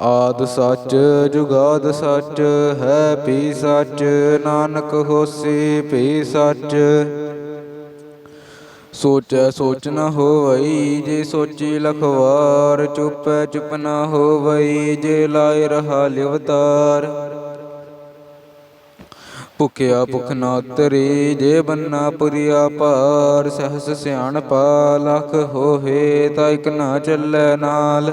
ਆਦ ਸੱਚ, ਜੁਗਾਦ ਸੱਚ, ਹੈ ਪੀ ਸੱਚ, ਨਾਨਕ ਹੋਸੀ ਭੀ ਸੱਚ। ਸੋਚੈ ਸੋਚ ਨ ਹੋਵਈ, ਜੇ ਸੋਚੀ ਲਖਵਾਰ, ਚੁਪੈ ਚੁਪ ਨ ਹੋਵਈ, ਜੇ ਲਾਇ ਰਹਾ ਲਿਵਤਾਰ। ਭੁਖਿਆ ਭੁਖ ਨਾ ਉਤਰੀ ਜੇ ਬੰਨਾ ਪੁਰੀਆ ਪਾਰ ਸਹਸ ਸਿਆਣ ਪਾ ਲਖ ਹੋਏ ਤਾਂ ਇਕ ਨਾ ਚੱਲੈ ਨਾਲ।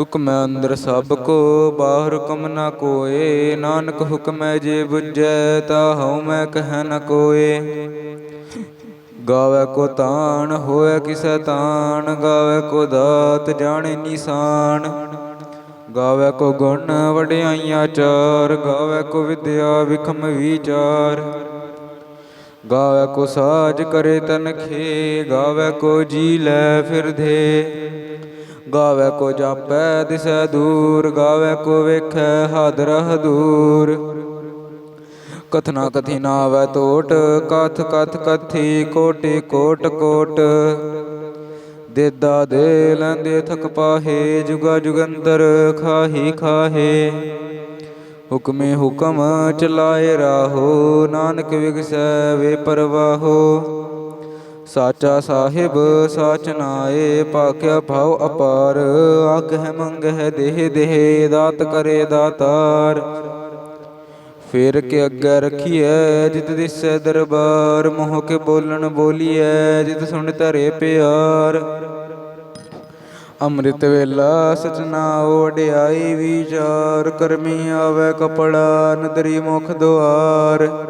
ਹੁਕਮ ਅੰਦਰ ਸਭ ਕੋ, ਬਾਹਰ ਹੁਕਮ ਨਾ ਕੋਏ। ਨਾਨਕ ਹੁਕਮੈ ਜੇ ਬੁਝੈ ਤਾ ਹਉ ਮੈਂ ਕਹਿ ਨ ਕੋਏ। ਗਾਵੇ ਕੋ ਤਾਣ ਹੋਏ ਕਿਸੈ ਤਾਣ। ਗਾਵੇ ਕੋ ਦਾਤ, ਜਾਣੇ ਨਿਸ਼ਾਨ। ਗਾਵੇ ਕੋ ਗੁਣ, ਵਡਿਆਈਆਂ ਚਾਰ। ਗਾਵੇ ਕੋ ਵਿਦਿਆ, ਵਿਖਮ ਵਿਚਾਰ। ਗਾਵੇ ਕੋ ਸਾਜ ਕਰੇ ਤਨਖੇ ਗਾਵੇ ਕੋ ਜੀ ਲੈ ਫਿਰਦੇ ਗਾਵੇ ਕੋ ਜਾਪੈ, ਦਿਸੈ ਦੂਰ, ਗਾਵੇ ਕੋ ਵੇਖੈ ਹਾਦਰ ਹਦੂਰ ਕਥਨਾ ਕਥੀ ਨਾ ਆਵੈ ਟੋਟ ਕਥ ਕਥ ਕਥੀ ਕੋਟਿ ਕੋਟ ਕੋਟ। ਦੇਦਾ ਦੇ ਲੈਂਦੇ ਥਕ ਪਾਹੇ, ਜੁਗਾ ਜੁਗੰਦਰ ਖਾਹੀ ਖਾਹੇ। ਹੁਕਮੇ ਹੁਕਮ ਚਲਾਏ ਰਾਹੋ, ਨਾਨਕ ਵਿਗਸੈ ਵੇ ਪਰਵਾਹੋ। ਸਾਚਾ ਸਾਹਿਬ, ਸਾਚ ਨਾਏ ਪਾਕਿਆ ਭਾਉ ਅਪਾਰ। ਅੱਗ ਹੈ, ਮੰਗ ਹੈ, ਦੇਹ ਦੇਹ, ਦਾਤ ਕਰੇ ਦਾਤਾਰ। ਫੇਰ ਕੇ ਅੱਗੇ ਰਖੀਐ, ਜਿਤ ਦਿਸੈ ਦਰਬਾਰ। ਮੋਹ ਕੇ ਬੋਲਣ ਬੋਲੀਐ, ਜਿਤ ਸੁਣ ਧਰੇ ਪਿਆਰ। ਅੰਮ੍ਰਿਤ ਵੇਲਾ ਸਚਨਾ ਓੜਿਆਈ ਵਿਚਾਰ। ਕਰਮੀ ਆਵੇ ਕਪੜਾ, ਨਦਰੀ ਮੁਖ ਦੁਆਰ।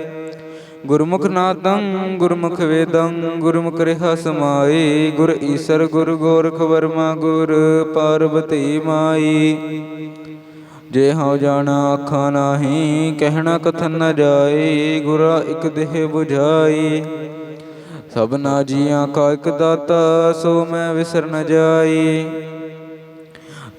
ਗੁਰਮੁਖ ਨਾਦੰ, ਗੁਰਮੁਖ ਵੇਦੰ, ਗੁਰਮੁਖ ਰਿਹਾ ਸਮਾਈ, ਗੁਰ ਈਸਰ, ਗੁਰ ਗੋਰਖ ਵਰਮਾ, ਗੁਰ ਪਾਰਵਤੀ ਮਾਈ। ਜੇ ਹਉ ਜਾਣਾ ਆਖਾਂ ਨਾਹੀ, ਕਹਿਣਾ ਕਥਨ ਨ ਜਾਏ ਗੁਰਾ ਇਕ ਦੇਹ 부ਝਾਈ ਸਭਨਾ ਜੀਆਂ ਕਾ ਇਕ ਦਾਤਾ, ਸੋ ਮੈਂ ਵਿਸਰ ਨ ਜਾਈ।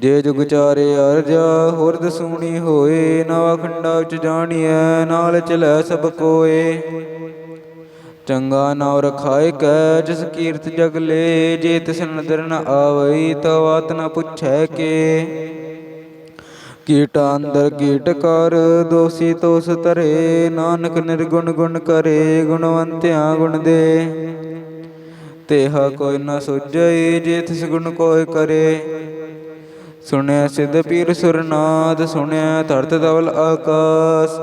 ਜੇ ਜੁਗ ਚਾਰੇ ਅਰਜਾ, ਹੁਰਦ ਸੂਣੀ ਹੋਏ, ਨਵਾ ਖੰਡਾ ਉਚ ਜਾਣੀਐ, ਨਾਲ ਚਲੈ ਸਭ ਕੋਏ। ਚੰਗਾ ਨਾਉ ਰਖਾਇ ਕੈ, ਜਿਸ ਕੀਰਤ ਜਗ ਲੇ, ਜੇ ਤਿਸ ਨਦਰ ਨ ਆਵਈ ਤਵਾਤ ਨ ਪੁੱਛੈ ਕੇ। ਕੀਟ ਅੰਦਰ ਕੀਟ ਕਰ, ਦੋਸੀ ਤੋਸ ਤਰੇ ਨਾਨਕ ਨਿਰਗੁਣ ਗੁਣ ਕਰੇ, ਗੁਣਵੰਤਿਆ ਗੁਣ ਦੇ। ਤੇਹਾ ਕੋਈ ਨ ਸੁਝਈ, ਜੇ ਤਿਸ ਗੁਣ ਕੋਈ ਕਰੇ। ਸੁਣਿਆ ਸਿੱਧ ਪੀਰ ਸੁਰਨਾਦ, ਸੁਣਿਆ ਧਰਤ ਧਵਲ ਆਕਾਸ।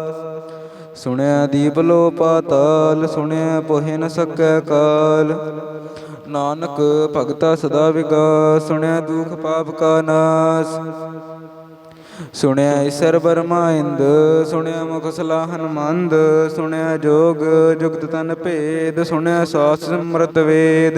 ਸੁਣਿਆ ਦੀਪ ਲੋ ਪਾਤਾਲ, ਸੁਣਿਆ ਪੋਹਿ ਨ ਸਕੈ ਕਾਲ। ਨਾਨਕ ਭਗਤਾ ਸਦਾ ਵਿਗਾਸ, ਸੁਣਿਆ ਦੁਖ ਪਾਪ ਕਾ ਨਾਸ। ਸੁਣਿਆ ਈਸਰ ਬਰਮਾ ਇੰਦ, ਸੁਣਿਆ ਮੁਖ ਸਲਾਹਨ ਮੰਦ ਸੁਣਿਆ ਜੋਗ ਜੁਗਤ ਤਨ ਭੇਦ, ਸੁਣਿਆ ਸਾਸ ਸਮਰਤ ਵੇਦ।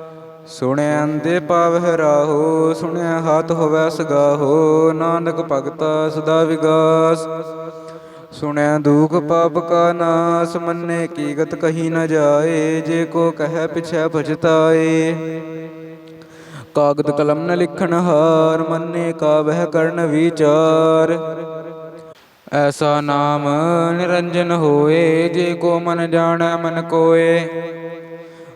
ਸੁਣਿਆ ਅੰਦੇ ਪਾਵਹਿ ਰਾਹੋ, ਸੁਣਿਆ ਹੱਥ ਹੋਵੈ ਸਗਾਹੋ, ਨਾਨਕ ਭਗਤਾ ਸਦਾ ਵਿਗਾਸ। ਸੁਣਿਆ ਦੁਖ ਪਾਪ ਕਾ ਨਾਸ, ਮੰਨੇ ਕੀ ਗਤ ਕਹੀ ਨ ਜਾਏ, ਜੇ ਕੋ ਕਹੈ ਪਿਛੈ ਪਛਤਾਏ ਕਾਗਦ ਕਲਮ ਨ ਲਿਖਣ ਹਾਰ, ਮੰਨੇ ਕਾ ਵਹਿ ਕਰਨ ਵਿਚਾਰ। ਐਸਾ ਨਾਮ ਨਿਰੰਜਨ ਹੋਏ, ਜੇ ਕੋ ਮਨ ਜਾਣੈ ਮਨ ਕੋਏ।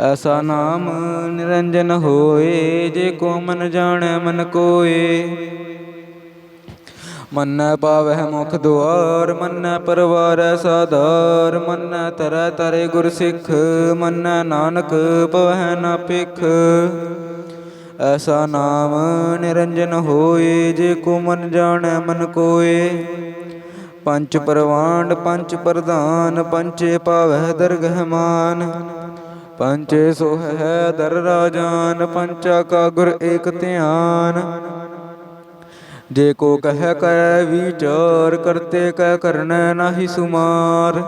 ਐਸਾ ਨਾਮ ਨਿਰੰਜਨ ਹੋਏ, ਜੇ ਕੋ ਮਨ ਜਾਣੈ ਮਨ ਕੋਏ। ਮੰਨੈ ਪਾਵਹਿ ਮੁਖ ਦੁਆਰ, ਮੰਨੈ ਪਰਵਾਰੈ ਸਾਧਾਰ, ਮੰਨੈ ਤਰੈ ਤਰੇ ਗੁਰ ਸਿੱਖ, ਮੰਨੈ ਨਾਨਕ ਪਵਹਿ ਨ ਪਿਖ ਐਸਾ ਨਾਮ ਨਿਰੰਜਨ ਹੋਏ, ਜੇ ਕੋ ਮਨ ਜਾਣੈ ਮਨ ਕੋਏ। ਪੰਚ ਪਰਵਾਂਡ ਪੰਚ ਪ੍ਰਧਾਨ, ਪੰਚੇ ਪਾਵਹਿ ਦਰਗਹਿਮਾਨ। ਪੰਚੇ ਸੋ ਹੈ ਦਰ ਰਾਜਾਨ, ਪੰਚਾ ਕਾ ਗੁਰ ਏਕ ਧਿਆਨ। ਜੇ ਕੋ ਕਹਿ ਕੈ ਵਿਚਾਰ, ਕਰਤੇ ਕਹਿ ਕਰਨੈ ਨਾਹੀ ਸੁਮਾਰ।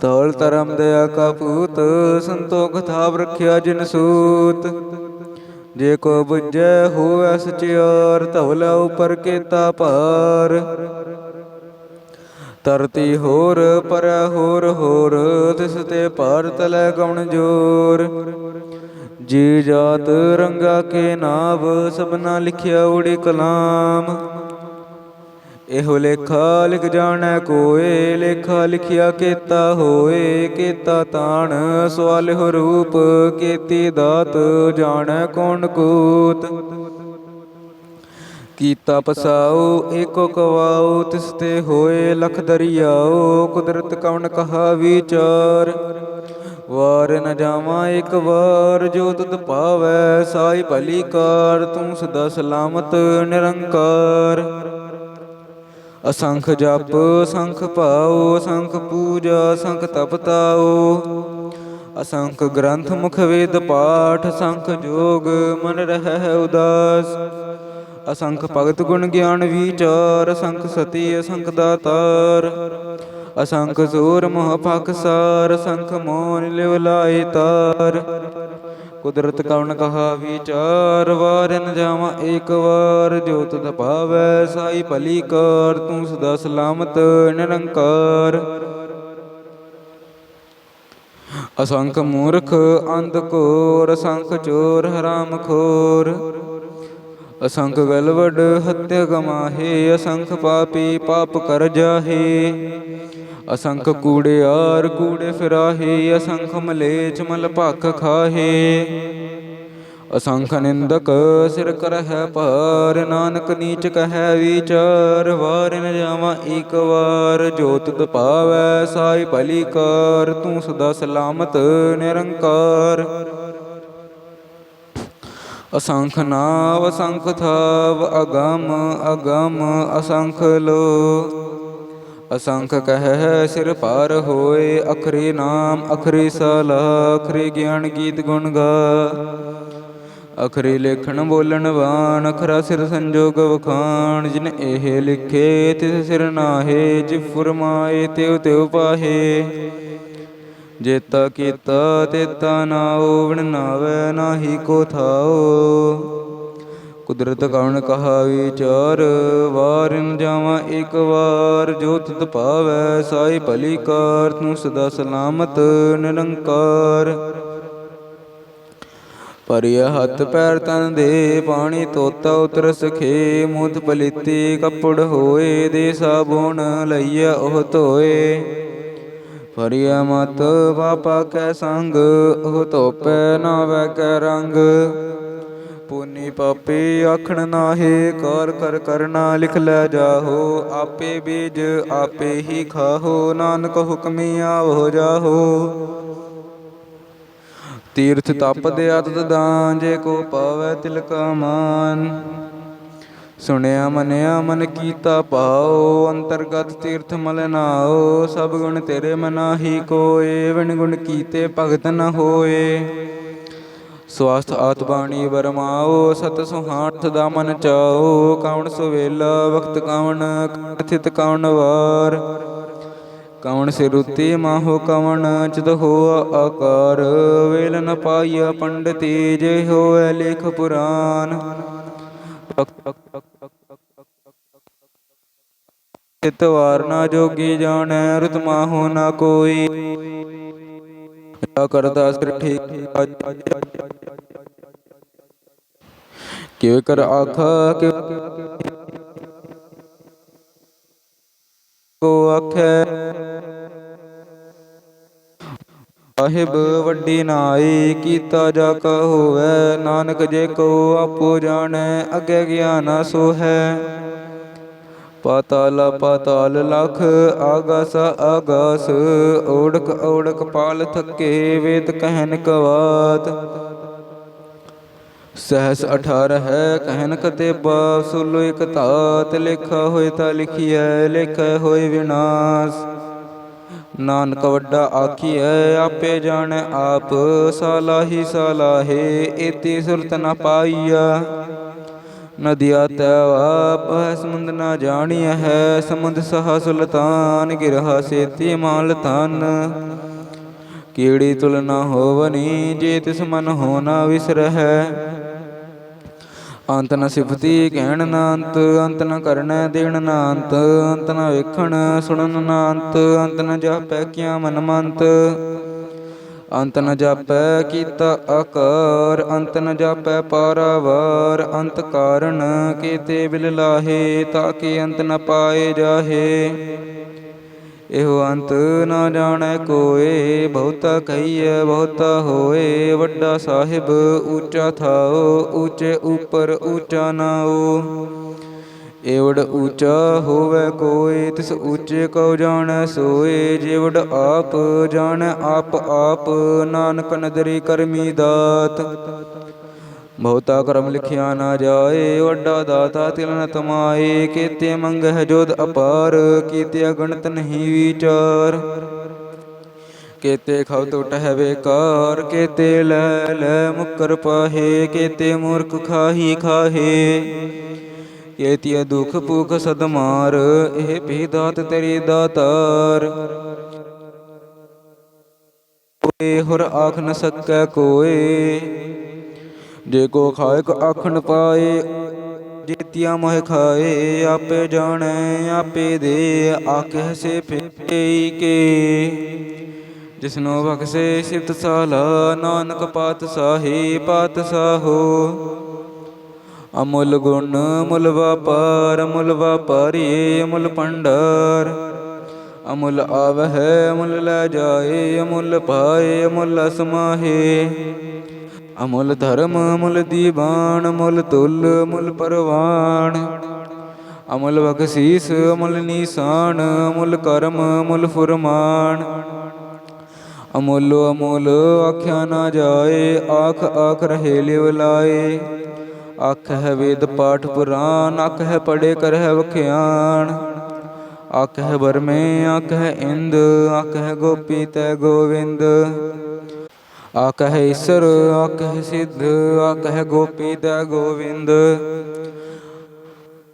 ਤੌਲ ਧਰਮ ਦਇਆ ਕਾ ਪੂਤ ਸੰਤੋਖ ਥਾਪ ਰਖਿਆ ਜਿਨ ਸੂਤ। ਜੇ ਕੋ ਬੁਝੈ ਹੋਵੈ ਸਚਿਆਰ ਧਵਲਾ ਉਪਰ ਕੇਤਾ ਭਾਰ। ਧਰਤੀ ਹੋਰ ਪਰ ਹੋਰ ਹੋਰ ਤਿਸ ਤੇ ਭਾਰ ਤਲੈ ਗਉਣ ਜੋਰ। ਜੀ ਜਾਤ ਰੰਗਾ ਕੇ ਨਾਭ ਸਭਨਾ ਲਿਖਿਆ ਉੜੀ ਕਲਾਮ। ਇਹੋ ਲੇਖਾ ਲਿਖ ਜਾਣੈ ਕੋਏ, ਲੇਖਾ ਲਿਖਿਆ ਕੀਤਾ ਹੋਏ, ਕੀਤਾ ਤਾਣ ਸਵਾਲਿਹੁ ਰੂਪ, ਕੀਤੀ ਦਾਤ, ਜਾਣੈ ਕੌਣ ਕੂਤ। ਕੀਤਾ ਪਸਾਉ, ਏਕੋ ਕਵਾਉ, ਤਿਸ ਤੇ ਹੋਏ ਲਖ ਦਰਿਆਉ, ਕੁਦਰਤ ਕਵਣ ਕਹਾ ਵਿਚਾਰ? ਵਾਰ ਨ ਜਾਵਾਂ ਇੱਕ ਵਾਰ, ਜੋ ਤੁਧ ਪਾਵੈ, ਸਾਈ ਭਲੀ ਕਾਰ ਤੂੰ ਸਦਾ ਸਲਾਮਤ ਨਿਰੰਕਾਰ। ਅਸੰਖ ਜਪ, ਸੰਖ ਭਾਉ, ਸੰਖ ਪੂਜਾ, ਸੰਖ ਤਪਤਾਉ ਅਸੰਖ ਗ੍ਰੰਥ ਮੁਖ ਵੇਦ ਪਾਠ, ਸੰਖ ਜੋਗ ਮਨ ਰਹਿ ਉਦਾਸ। ਅਸੰਖ ਭਗਤ ਗੁਣ ਗਿਆਨ ਵਿਚਾਰ, ਅਸੰਖ ਸਤੀ, ਅਸੰਖ ਦਾਤਾਰ। ਅਸੰਖ ਸੂਰ ਮੋਹ ਪਖਸਾਰ ਅਸੰਖ ਮੋਨ ਲਿਵ ਲਾਏ ਤਾਰ। ਕੁਦਰਤ ਕਵਣ ਕਹਾ ਵਿਚਾਰ, ਵਾਰਨ ਜਾਵਾਂ ਏਕ ਵਾਰ। ਜੋ ਤੁਧ ਭਾਵੈ ਸਾਈ ਭਲੀ ਕਾਰ, ਤੂੰ ਸਦਾ ਸਲਾਮਤ ਨਿਰੰਕਾਰ। ਅਸੰਖ ਮੂਰਖ ਅੰਧ ਕੋਰ, ਅਸੰਖ ਚੋਰ ਹਰਾਮ ਖੋਰ। ਅਸੰਖ ਗਲਵਡ ਹਤਿ ਗਮਾਹੇ ਅਸੰਖ ਪਾਪੀ ਪਾਪ ਕਰ ਜਾਹੇ। ਅਸੰਖ ਕੂੜਿਆਰ ਕੂੜੇ ਫਿਰਾਹੇ, ਅਸੰਖ ਮਲੇਚ ਮਲ ਭਖ ਖਾਹੇ। ਅਸੰਖ ਨਿੰਦਕ ਸਿਰ ਕਰਹਿ ਭਾਰ, ਨਾਨਕ ਨੀਚ ਕਹੈ ਵਿਚਾਰ, ਵਾਰ ਨ ਜਾਵਾਂ ਏਕ ਵਾਰ। ਜੋਤ ਦਪਾਵੈ ਪਾਵੈ, ਸਾਈ ਭਲੀ ਕਾਰ, ਤੂੰ ਸਦਾ ਸਲਾਮਤ ਨਿਰੰਕਾਰ। ਅਸੰਖ ਨਾਵ ਅਸੰਖ ਥਾਵ ਅਗਮ ਅਗਮ ਅਸੰਖ ਲੋ। ਅਸੰਖ ਕਹਿ ਸਿਰ ਪਾਰ ਹੋਏ, ਅਖਰੀ ਨਾਮ, ਅਖਰੀ ਸਲਾ, ਅਖਰੀ ਗਿਆਨ ਗੀਤ ਗੁਣ ਗਾ। ਅਖਰੀ ਲੇਖਣ ਬੋਲਣ ਵਾਨ ਅਖਰਾ ਸਿਰ ਸੰਜੋਗ ਵਖਾਣ, ਜਿਨ ਇਹ ਲਿਖੇ ਤਿਸ ਸਿਰ ਨਾਹੇ, ਜਿ ਫਰਮਾਏ, ਤਿਉ ਤਿਉ ਪਾਹੇ। ਜੇਤਾ ਕੀਤਾ ਤੇਤਾ ਨਾਉ ਵਿਣ ਨਾਵੇ ਨਾਹੀ ਕੋ ਥਾਓ ਕੁਦਰਤ ਕਵਣ ਕਹਾ ਵਿਚਾਰ ਵਾਰਿਨ ਜਾਵਾਂ ਇੱਕ ਵਾਰ। ਜੋ ਤੁਧ ਭਾਵੈ, ਸਾਈ ਭਲੀ ਕਾਰ, ਤੂੰ ਸਦਾ ਸਲਾਮਤ ਨਿਰੰਕਾਰ। ਪਰਿਆ ਹੱਥ ਪੈਰ ਤਨ ਦੇ, ਪਾਣੀ ਤੋਤਾ ਉਤਰ ਸਖੇ ਮੂਤ ਪਲੀਤੀ ਕੱਪੜ ਹੋਏ, ਦੇ ਸਾਬੁਣ ਲਈਆ ਉਹ ਧੋਏ। ਫਰੀਐ ਮਤ ਪਾਪਾ ਕੈ ਸੰਗ, ਉਹ ਧੋਪੈ ਨਾ ਵੈ ਕੈ ਰੰਗ। ਪੁਨੀ ਪਾਪੀ ਆਖਣ ਨਾਹੀ, ਕਰ ਕਰ ਕਰਨਾ ਲਿਖ ਲੈ ਜਾਹੋ। ਆਪੇ ਬੀਜ ਆਪੇ ਹੀ ਖਾਹੋ, ਨਾਨਕ ਹੁਕਮੀ ਆਵੋ ਜਾਹੋ। ਤੀਰਥ ਤਪ ਦੇ ਆਦਤ ਦਾਨ, ਜੇ ਕੋ ਪਾਵੈ ਤਿਲਕਾ ਮਾਨ। ਸੁਣਿਆ, ਮਨਿਆ, ਮਨ ਕੀਤਾ ਪਾਓ ਅੰਤਰਗਤ ਤੀਰਥ ਮਲ ਨਾਉ, ਸਭ ਗੁਣ ਤੇਰੇ ਮਨਾਹੀ ਕੋਏ ਵਿਣ ਗੁਣ ਕੀਤੇ ਭਗਤ ਨ ਹੋਏ। ਸਵਾਸਥ ਆਤ ਬਾਣੀ ਵਰਮਾਓ ਸਤ ਸੁਹਾਠ ਦਾ ਮਨ ਚਾਓ ਕੌਣ ਸੁਵੇਲਾ ਵਕਤ ਕੌਣ ਕਥਿਤ ਕੌਣ ਵਾਰ। ਕਵਣ ਸਿਰੁਤੀ ਮਾਹੋ ਕਵਣ ਚਿਤ ਹੋਆ ਆਕਾਰ, ਵੇਲ ਨ ਪਾਈਆ ਪੰਡਤੀ, ਜੇ ਹੋਏ ਲੇਖ ਪੁਰਾਨ। ਚਿਤ ਵਾਰ ਨਾ ਜੋਗੀ ਜਾਣੈ, ਰੁਤ ਮਾਹੋ ਨਾ ਕੋਈ। ਕਰਦਾ ਸਿਰ ਠੀਕ? ਕਿਵੇਂ ਕਰ ਆਖਾ? ਕਿ ਕੋ ਆਖੈ? ਸਾਹਿਬ ਵੱਡੀ ਨਾਈ, ਕੀਤਾ ਜਾ ਕਾ ਹੋਵੇ। ਨਾਨਕ ਜੇ ਕੋ ਆਪੋ ਜਾਣੈ, ਅਗੇ ਗਿਆਨ ਸੋ ਹੈ ਪਾਤਾਲ ਪਾਤਾਲ ਲਖ, ਆਗਸ ਆਗਸ। ਓੜਕ ਓੜਕ ਪਾਲ ਥੱਕੇ, ਵੇਦ ਕਹਿਨ ਕਵਾਤ। ਸਹਸ 18 ਹੈ ਕਹਿਨ ਕਤੇ ਬਾਸੁਲੋ ਇਕ ਧਾਤ। ਲਿਖਾ ਹੋਏ ਤਾਂ ਲਿਖੀਐ, ਲਿਖੈ ਹੋਏ ਵਿਨਾਸ਼। ਨਾਨਕ ਵੱਡਾ ਆਖੀਐ, ਆਪੇ ਜਾਣੈ ਆਪ। ਸਾਲਾਹੀ, ਸਾਲਾਹੇ, ਏਤੀ ਸੁਰਤ ਨ ਪਾਈਆ ਨਦੀਆ ਤੈਵਾਪ ਹੈ ਸਮੁੰਦ ਨਾ ਜਾਣੀਐ ਹੈ, ਸਮੁੰਦ ਸਹਾ ਸੁਲਤਾਨ ਗਿਰਹਾ ਸੇਤੀ ਮਾਲ ਤਨ ਕੀੜੀ ਤੁਲਨਾ ਹੋਵਨੀ, ਜੇ ਤਿਸ ਮਨ ਹੋਣਾ ਵਿਸਰਹਿ। ਅੰਤ ਨ ਸਿਫਤੀ ਕਹਿਣ ਨਾ ਅੰਤ ਅੰਤ ਨ ਕਰਨੈ ਦੇਣ ਨਾ ਅੰਤ ਅੰਤ ਨ ਵੇਖਣ ਸੁਣਨ ਨਾ ਅੰਤ ਅੰਤ ਨ ਜਾਪੈ ਕਿਆ ਮਨ ਮੰਤ ਅੰਤ ਨ ਜਾਪੈ ਕੀਤਾ ਆਕਾਰ ਅੰਤ ਨ ਜਾਪੈ ਪਾਰਾਵਾਰ, ਅੰਤ ਕਾਰਨ ਕੀਤੇ ਬਿਲ ਲਾਹੇ, ਤਾਂ ਕਿ ਅੰਤ ਨ ਪਾਏ ਜਾਹੇ। ਇਹੋ ਅੰਤ ਨਾ ਜਾਣੈ ਕੋਏ, ਬਹੁਤਾ ਕਹੀਐ, ਬਹੁਤਾ ਹੋਏ। ਵੱਡਾ ਸਾਹਿਬ, ਉੱਚਾ ਥਾਓ, ਉੱਚੇ ਉੱਪਰ ਉੱਚਾ ਨਾਓ। ਏਵੜ ਉੱਚਾ ਹੋਵੇ ਕੋਈ, ਤਿਸ ਉੱਚੇ ਕਉ ਜਾਣੈ ਸੋਏ, ਜਿਵੜ ਆਪ ਜਾਣੈ ਆਪ ਆਪ, ਨਾਨਕ ਨਦਰੀ ਕਰਮੀ ਦਾਤ। ਬਹੁਤਾ ਕਰਮ ਲਿਖਿਆ ਨਾ ਜਾਏ, ਵੱਡਾ ਦਾਤਾ ਤਿਲ ਨ ਤਮਾਏ, ਕੀਤੇ ਮੰਗਹਿ ਜੋਦ ਅਪਾਰ, ਕੀਤੇ ਅਗਣਤ ਨਹੀਂ ਵਿਚਾਰ। ਕੇਤੇ ਖਉ ਟੁੱਟ ਹੈ ਵੇਕਾਰ ਕੀਤੇ ਲੈ ਲੈ ਮੁਕਰ ਪਾਹੇ, ਕੀਤੇ ਮੂਰਖ ਖਾਹੀ ਖਾਹੇ। ਕੀਤਿਆ ਦੁਖ ਭੁਖ ਸਦ ਇਹ ਭੀ ਦਾਤ ਤੇਰੀ ਦਾਤਾਰ। ਕੋਈ ਹੁਰ ਆਖ ਨ ਸਕੈ ਕੋਏ, ਜੇ ਕੋ ਖਾਏ ਆਖਣ ਪਾਏ, ਜੀਤਿਆ ਮੋਹ ਖਾਏ, ਆਪੇ ਜਾਣੈ, ਆਪੇ ਦੇ ਆਖੇ ਸੇ ਫੇਈ ਕੇ। ਜਿਸਨੋ ਬਖਸ਼ੇ ਸਿਫਤ ਸਾਲਾ, ਨਾਨਕ ਪਾਤ ਸਾਹੀ, ਪਾਤ ਸਾਹੋ। ਅਮੁੱਲ ਗੁਣ ਮੁੱਲ ਵਪਾਰ, ਅਮੁੱਲ ਵਪਾਰੀ, ਅਮੁੱਲ ਭੰਡਾਰ। ਅਮੁੱਲ ਆਵਹਿ, ਅਮੁੱਲ ਲੈ ਜਾਏ, ਅਮੁੱਲ ਪਾਏ, ਅਮੁੱਲ ਸਮਾਹੇ ਅਮੁੱਲ ਧਰਮ, ਅਮੁੱਲ ਦੀਵਾਨ, ਅਮੁੱਲ ਤੁਲ, ਅਮੁੱਲ ਪਰਵਾਨ। ਅਮੁੱਲ ਬਖਸ਼ੀਸ, ਅਮੁੱਲ ਨਿਸ਼ਾਨ, ਅਮੁੱਲ ਕਰਮ, ਅਮੁੱਲ ਫੁਰਮਾਨ। ਅਮੁੱਲ ਅਮੁੱਲ, ਆਖਿਆ ਨਾ ਜਾਏ, ਆਖ ਆਖ ਰਹੇ ਲਿਵ ਲਾਏ। ਆਖ ਹੈ ਵੇਦ ਪਾਠ ਪੁਰਾਨ ਅੱਖ ਹੈ ਪੜੇ ਕਰ ਹੈ ਵਖਿਆਣ ਅੱਖ ਹੈ ਬਰਮੇ ਅੱਖ ਹੈ ਇੰਦ ਅੱਖ ਹੈ ਗੋਪੀ ਤੈ ਗੋਵਿੰਦ ਆਖ ਹੈ ਈਸ਼ਰ ਆਖ ਹੈ ਸਿੱਧ ਆਖ ਹੈ ਗੋਪੀ ਤੈ ਗੋਵਿੰਦ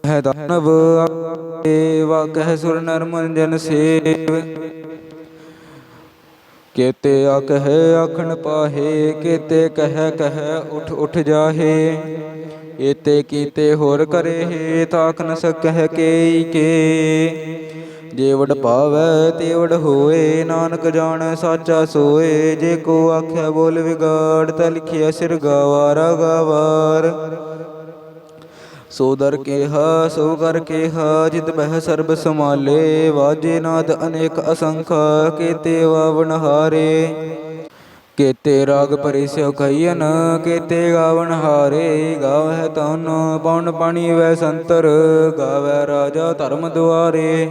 ਹੈ ਦਾਨਵ ਆਖ ਹੈ ਸੁਰ ਨਰ ਜਨ ਸੇਵ ਕੇਤੇ ਆਖ ਆਖਣ ਪਾਹੇ, ਕੇਤੇ ਕਹਿ ਕਹਿ ਉਠ ਉਠ ਜਾਹੇ। ਏਤੇ ਕੀਤੇ ਹੋਰ ਕਰੇ ਹੈ ਤਾਕ ਨ ਸਕਹਿ ਕੇਈ ਕੇ। ਜੇਵੜ ਪਾਵੈ ਤੇਵੜ ਹੋਏ, ਨਾਨਕ ਜਾਣੈ, ਸਾਚਾ ਸੋਏ। ਜੇ ਕੋ ਆਖੈ ਬੋਲ ਵਿਗਾੜ, ਤਾ ਲਿਖਿਆ ਸਿਰ ਗਾਵਾਰਾ ਗਾਵਾਰ। ਸੋ ਦਰ ਕੇਹਾ, ਸੋ ਕਰ ਕੇਹਾ, ਜਿਤ ਬਹਿ ਸਰਬ ਸਮਾਲੇ ਵਾਜੇ ਨਾਦ ਅਨੇਕ ਅਸੰਖ, ਕੇਤੇ ਵਾਵਨ ਹਾਰੇ। ਕੇਤੇ ਰਾਗ ਭਰੇ ਸਿਉ ਕਈਨ ਕੇਤੇ ਗਾਵਨ ਹਾਰੇ। ਗਾਵਹਿ ਤਨ ਪਉਣ ਪਾਣੀ ਵੈ ਸੰਤਰ ਗਾਵੈ ਰਾਜਾ ਧਰਮ ਦੁਆਰੇ।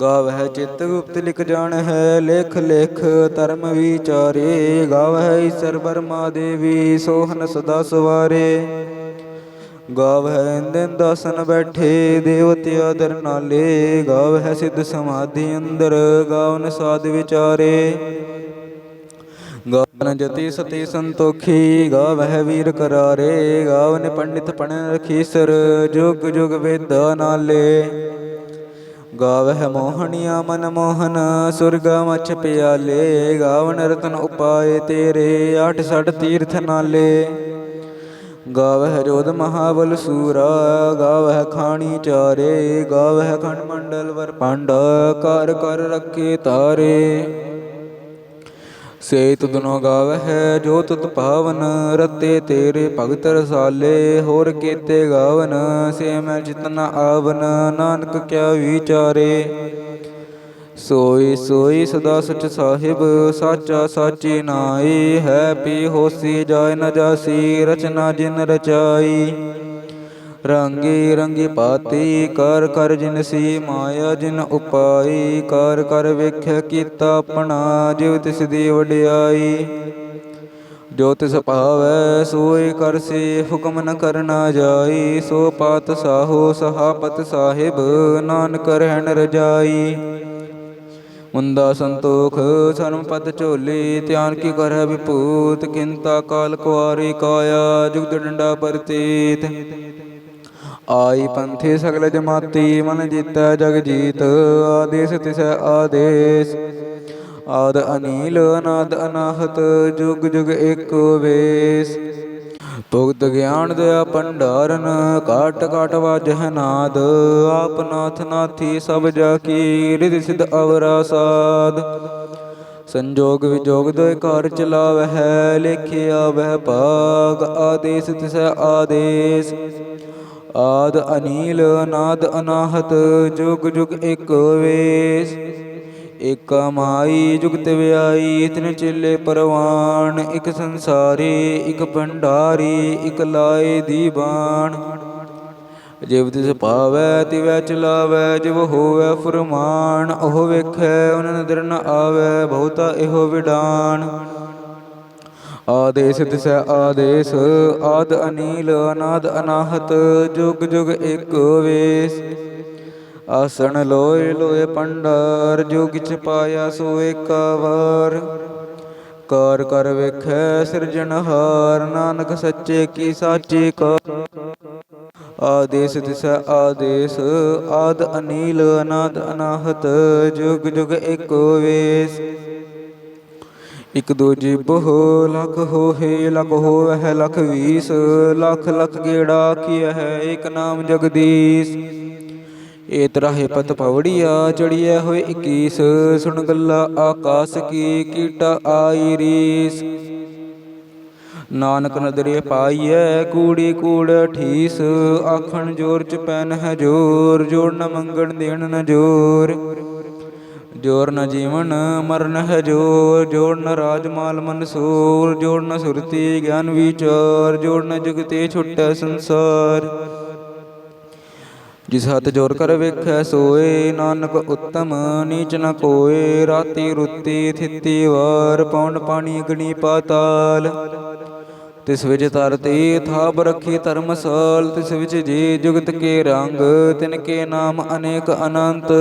ਗਾਵਹਿ ਚਿਤ ਗੁਪਤ ਲਿਖ ਜਾਣ ਹੈ ਲੇਖ ਲੇਖ ਧਰਮ ਵਿਚਾਰੇ। ਗਾਵਹਿ ਈਸਰ ਬਰਮਾ ਦੇਵੀ, ਸੋਹਨ ਸਦਾ ਸਵਾਰੇ। ਗਾਵ ਹੈ ਇੰਦਨ ਦਾਸਨ ਬੈਠੇ, ਦੇਵਤੇ ਆਦਰ ਨਾਲੇ। ਗਾਵਹਿ ਸਿੱਧ ਸਮਾਧੀ ਅੰਦਰ, ਗਾਵਨ ਸਾਧ ਵਿਚਾਰੇ। ਗਾਵਨ ਜਤੀ ਸਤੀ ਸੰਤੋਖੀ ਗਾਵ ਹੈ ਵੀਰ ਕਰਾਰੇ। ਗਾਵਨ ਪੰਡਿਤ ਪਣ ਰਖੀਸਰ, ਜੁਗ ਜੁਗ ਵੇਦਾ ਨਾਲੇ। ਗਾਵਹਿ ਮੋਹਣਿਆ ਮਨ ਮੋਹਨ, ਸੁਰਗਾ ਮਛ ਪਿਆਲੇ। ਗਾਵਨ ਰਤਨ ਉਪਾਏ ਤੇਰੇ, ਆਠ ਸੜ ਤੀਰਥ ਨਾਲੇ। ਗਾਵਹਿ ਜੋਧ ਮਹਾਬਲ ਸੂਰਾ, ਗਾਵਹਿ ਖਾਣੀ ਚਾਰੇ, ਗਾਵਹਿ ਖੰਡ ਮੰਡਲ ਵਰ ਪਾਂਡਾ ਕਰ ਕਰ ਰੱਖੇ ਤਾਰੇ। ਸੇ ਤੁਧਨੋ ਗਾਵਹਿ, ਜੋ ਤੁਤ ਪਾਵਨ, ਰਤੇ ਤੇਰੇ ਭਗਤ ਰਸਾਲੇ, ਹੋਰ ਕੀਤੇ ਗਾਵਨ, ਸੇ ਮੈਂ ਜਿਤਨ ਆਵਨ, ਨਾਨਕ ਕਿਆ ਵਿਚਾਰੇ। ਸੋਈ ਸੋਈ ਸਦਾ ਸਚ ਸਾਹਿਬ, ਸਾਚਾ ਸਾਚੀ ਨਾਈ ਹੈ ਪੀ ਹੋਸੀ ਜਾਇ ਨ ਜਾਸੀ, ਰਚਨਾ ਜਿਨ ਰਚਾਈ। ਰੰਗੀ ਰੰਗੀ ਪਾਤੀ, ਕਰ ਕਰ ਜਿਨ ਸੀ ਮਾਇਆ ਜਿਨ ਉਪਾਈ, ਕਰ ਕਰ ਵੇਖਿਆ ਕੀਤਾ ਆਪਣਾ ਜਿਵ ਤਿਸ ਦੀ ਵਡਿਆਈ। ਜੋ ਤਿਸ ਭਾਵੈ, ਸੋਈ ਕਰਸੀ ਹੁਕਮ ਨ ਕਰਨਾ ਜਾਈ, ਸੋ ਪਾਤ ਸਾਹੋ ਸਹਾਪਤ ਸਾਹਿਬ, ਨਾਨਕ ਰਹਿਣ ਰਜਾਈ। ਮੁੰਦਾ ਸੰਤੋਖ ਸਰਮ ਪਦ ਝੋਲੀ, ਧਿਆਨ ਕੀ ਕਰੈ ਵਿਭੂਤ, ਕਿੰਤਾ ਕਾਲ ਕੁਆਰੀ ਕਾਇਆ, ਜੁਗਤ ਡੰਡਾ ਪਰਤੀਤ। ਆਈ ਪੰਥੀ ਸਗਲ ਜਮਾਤੀ, ਮਨ ਜੀਤੈ ਜਗ ਜੀਤ, ਆਦੇਸ ਤਿਸੈ ਆਦੇਸ। ਆਦ ਅਨੀਲ, ਅਨਾਦ ਅਨਾਹਤ, ਜੁਗ ਜੁਗ ਏਕੋ ਵੇਸ। ਭੁਗਤ ਗਿਆਨ ਦਇਆ ਭੰਡਾਰਨ ਕਾਟ ਕਾਟ ਵਾਜਹਿ ਨਾਦ। ਆਪ ਨਾਥ ਨਾਥੀ ਸਭ ਜਾ ਕੀ, ਰਿਧ ਸਿਧ ਅਵਰਾ ਸਾਧ ਸੰਜੋਗ ਵਿਜੋਗ ਦੋਇ ਕਾਰ ਚਲਾਵਹਿ ਲਿਖਿਆ ਵਹਿ ਭਾਗ, ਆਦੇਸ ਤਿਸੈ ਆਦੇਸ। ਆਦ ਅਨੀਲ, ਅਨਾਦ ਅਨਾਹਤ, ਜੁਗ ਜੁਗ ਇਕ ਵੇਸ। ਇਕ ਮਾਈ ਜੁਗਤ ਵਿਆਈ, ਤਿਨ ਚੇਲੇ ਪਰਵਾਨ, ਇਕ ਸੰਸਾਰੀ, ਇਕ ਭੰਡਾਰੀ, ਇਕ ਲਾਏ ਦੀਵਾਨ ਜਿਵ ਤਿਸ ਪਾਵੈ ਤਿਵੈ ਚਲਾਵੈ, ਜਿਵ ਹੋਵੈ ਫਰਮਾਨ, ਉਹ ਵੇਖੈ, ਉਹਨਾਂ ਨਦਰ ਨ ਆਵੈ, ਬਹੁਤਾ ਇਹੋ ਵਿਡਾਨ ਆਦੇਸ ਤਿਸੈ ਆਦੇਸ, ਆਦ ਅਨੀਲ, ਅਨਾਦ ਅਨਾਹਤ, ਜੁਗ ਜੁਗ ਏਕ ਵੇਸ। ਆਸਣ ਲੋਏ ਲੋਏ ਪੰਡਾਰ, ਜੁਗ ਚ ਪਾਇਆ ਸੋ ਏਕਾ ਵਾਰ। ਕਾਰ ਕਰ ਵੇਖੈ ਸਿਰਜਣਹਾਰ ਨਾਨਕ ਸੱਚੇ ਕੀ ਸਾਚੇ ਕਾ ਆਦੇਸ ਤਿਸੈ ਆਦੇਸ, ਆਦ ਅਨੀਲ, ਅਨਾਦ ਅਨਾਹਤ, ਜੁਗ ਜੁਗ ਏਕੋ ਵੇਸ। ਇਕ ਦੂਜੀ ਬਹੁ, ਲਖ ਹੋਏ ਲਖ ਹੋਵਹਿ, ਲਖ ਵੀਸ, ਲਖ ਲਖ ਗੇੜਾ ਕੀ ਹੈ, ਇਕ ਨਾਮ ਜਗਦੀਸ਼। ਏ ਤਰਾਹੇ ਪਤ ਪਵੜੀਆ ਚੜੀਐ ਹੋਏ 21 ਸੁਣ ਗੱਲਾ ਆਕਾਸ ਕੀ ਕੀਟਾ ਆਈ ਰੀਸ। ਨਾਨਕ ਨਦਰੇ ਪਾਈਐ ਕੂੜੀ ਕੂੜ ਠੀਸ, ਆਖਣ ਜੋਰ ਚ ਪੈਨ ਹੈ ਜੋਰ ਜੋੜ ਨ ਮੰਗਣ ਦੇਣ ਨ ਜੋਰ। ਜੋਰ ਨ ਜੀਵਨ ਮਰਨ ਹੈ ਜੋਰ ਜੋੜ ਨ ਰਾਜ ਮਾਲ ਮਨਸੂਰ ਜੋੜ ਨ ਸੁਰਤੀ ਗਿਆਨ ਵਿਚਾਰ ਜੋੜ ਨ ਜਗਤੇ ਛੁਟੈ ਸੰਸਾਰ। ਜਿਸ ਹੱਥ ਜੋਰ ਕਰ ਵੇਖੈ, ਸੋਏ ਨਾਨਕ ਉੱਤਮ, ਨੀਚ ਨ ਕੋਏ, ਰਾਤੀ ਰੁੱਤੀ ਥਿੱਤੀ ਵਾਰ ਪੌਂਡ ਪਾਣੀ ਅਗਨੀ ਪਾਤਾਲ। ਤਿਸ ਵਿੱਚ ਤਰਤੀ ਥਾਪ ਰੱਖੀ ਧਰਮਸਾਲ, ਤਿਸ ਵਿੱਚ ਜੀ ਜੁਗਤ ਕੇ ਰੰਗ, ਤਿਨ ਕੇ ਨਾਮ ਅਨੇਕ ਅਨੰਤ।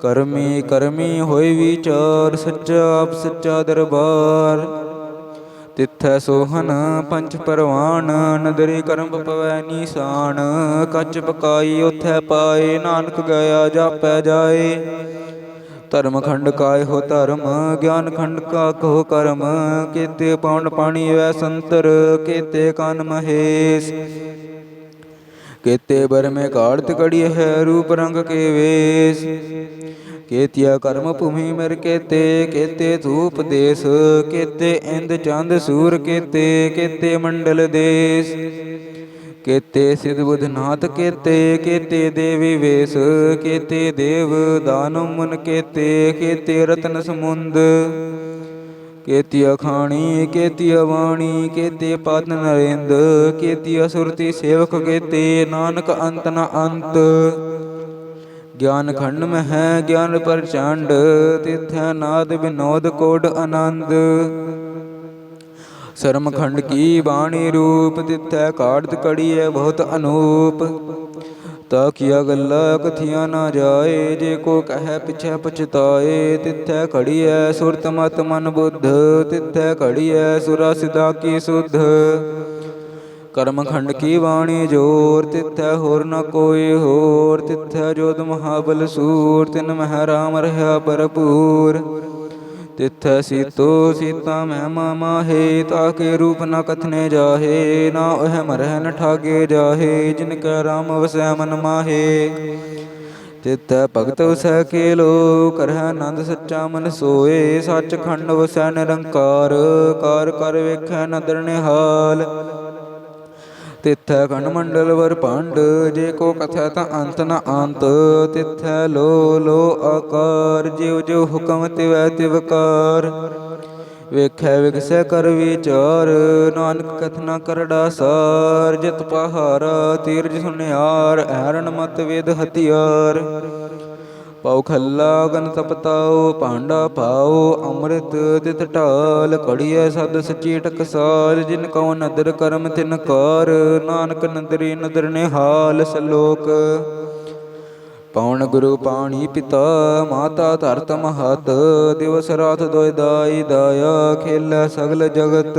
ਕਰਮੀ ਕਰਮੀ ਹੋਈ ਵਿਚਾਰ, ਸੱਚਾ ਆਪ ਸੱਚਾ ਦਰਬਾਰ। ਤਿੱਥੈ ਸੋਹਨ ਪੰਚ ਪਰਵਾਨ, ਨਦਰੀ ਕਰਮ ਪਵੈ ਨੀਸਾਨ, ਕੱਚ ਪਕਾਈ ਉਥੈ ਪਾਏ, ਨਾਨਕ ਗਿਆ ਜਾਪੈ ਜਾਏ। ਧਰਮ ਖੰਡ ਕਾਇ ਹੋ ਧਰਮ, ਗਿਆਨ ਖੰਡ ਕਾ ਕਹੋ ਕਰਮ, ਕੀਤੇ ਪੌਣ ਪਾਣੀ ਵੈ ਸੰਤਰ, ਕੀਤੇ ਕਨ ਮਹੇਸ਼। ਕੀਤੇ ਬਰ ਮੇ ਕਾੜਤ ਕੜੀ ਹੈ ਰੂਪ ਰੰਗ ਕੇ ਵੇਸ। ਕੇਤਿਆ ਕਰਮ ਭੂਮੀ ਮਰ ਕੇਤੇ ਕੇਤੇ ਧੂਪ ਦੇਸ, ਕੇਤੇ ਇੰਦ ਚੰਦ ਸੂਰ ਕੇਤੇ ਕੇਤੇ ਮੰਡਲ ਦੇਸ। ਕੇਤੇ ਸਿਧ ਬੁਧਨਾਥ ਕੇਤੇ ਕੇਤੇ ਦੇਵੀ ਵੇਸ, ਕੇਤੇ ਦੇਵ ਦਾਨੁ ਮਨ ਕੇਤੇ ਕੇਤੇ ਰਤਨ ਸਮੁੰਦ। ਕੇਤੀ ਅਖਾਣੀ ਕੇਤੀ ਅਵਾਣੀ ਕੇਤੇ ਪਦ ਨਰਿੰਦ ਕੇਤੀ ਅਸੁਰਤੀ ਸੇਵਕ ਕੇਤੇ, ਨਾਨਕ ਅੰਤ ਨ ਅੰਤ। ਗਿਆਨ ਖੰਡ ਮਹਿ ਹੈ, ਗਿਆਨ ਪ੍ਰਚੰਡ, ਤਿਥੈ ਨਾਦ ਬਿਨੋਦ ਕੋਟ ਆਨੰਦ। ਸ਼ਰਮ ਖੰਡ ਕੀ ਬਾਣੀ ਰੂਪ, ਤਿਥੈ ਕਾੜਤ ਕੜੀਐ ਬਹੁਤ ਅਨੂਪ। ਤਾ ਕੀਆ ਗੱਲਾ ਕਥੀਆਂ ਨਾ ਜਾਏ, ਜੇ ਕੋ ਕਹੈ ਪਿਛੈ ਪਛਤਾਏ, ਤਿਥੈ ਖੜੀਐ ਸੁਰਤ ਮਤ ਮਨ ਬੁੱਧ, ਤਿਥੈ ਖੜੀਐ ਸੁਰਾ ਸਿਦਾ ਕੀ ਸੁਧ। ਕਰਮ ਖੰਡ ਕੀ ਬਾਣੀ ਜੋਰ, ਤਿਥੈ ਹੋਰ ਨ ਕੋਈ ਹੋਰ, ਤਿਥੈ ਜੋਦ ਮਹਾਬਲ ਸੂਰ, ਤਿਨ ਮਹਿ ਰਾਮ ਰਹਾ ਭਰਪੂਰ। ਤਿਥੈ ਸੀਤੋ ਸੀਤਾ ਮਹਿਮਾ ਮਾਹੇ ਤਾਕੇ ਰੂਪ ਨ ਕਥਨੇ ਜਾਹੇ, ਨਾ ਉਹ ਮਰਹਿ ਨ ਠਾਗੇ ਜਾਹੇ, ਜਿਨ ਕੈ ਰਾਮ ਵਸੈ ਮਨ ਮਾਹੇ। ਤਿਤੈ ਭਗਤ ਵਸੈ ਕੇ ਕੇਲੋ ਕਰਹਿ ਆਨੰਦ ਸੱਚਾ ਮਨ ਸੋਏ ਸੱਚ ਖੰਡ ਵਸੈ ਨਿਰੰਕਾਰ, ਕਾਰ ਕਰ ਵੇਖੈ ਨਦਰ ਨਿਹਾਲ ਤਿਥੈ ਖੰਡ ਮੰਡਲ ਵਰ ਭੰਡ ਜੇ ਕੋ ਕਥੈ ਤਾਂ ਅੰਤ ਨ ਅੰਤ ਤਿਥੈ ਲੋ ਲੋ ਆਕਾਰ, ਜਿਉ ਜਿਉ ਹੁਕਮ ਤਿਵੈ ਤਿਵਕਾਰ ਵੇਖੈ ਵਿਗਸੈ ਕਰ ਵਿਚਾਰ, ਨਾਨਕ ਕਥਨਾ ਕਰੜਾ ਸਾਰ, ਜਿਤ ਪਹਾਰਾ ਤੀਰਜ ਸੁਨਿਆਰ ਐਰਨ ਮਤ ਵੇਦ ਹਥਿਆਰ। ਪਉ ਖੱਲਾ ਗਨ ਤਪਤਾਉ, ਭਾਂਡਾ ਪਾਉ ਅੰਮ੍ਰਿਤ ਤਿਤ ਢਾਲ ਕੜੀਐ ਸਦ ਸਚੀ ਟਕਸਾਲ ਜਿਨ ਕਉ ਨਦਰ ਕਰਮ ਤਿਨ ਕਾਰ, ਨਾਨਕ ਨਦਰੀ ਨਦਰ ਨਿਹਾਲ ਸਲੋਕ। ਪਉਣ ਗੁਰੂ ਪਾਣੀ ਪਿਤਾ, ਮਾਤਾ ਧਰਤ ਮਹਤ ਦਿਵਸ ਰਾਤ ਦੋਇ ਦਾਈ ਦਾਇਆ, ਖੇਲਾ ਸਗਲ ਜਗਤ।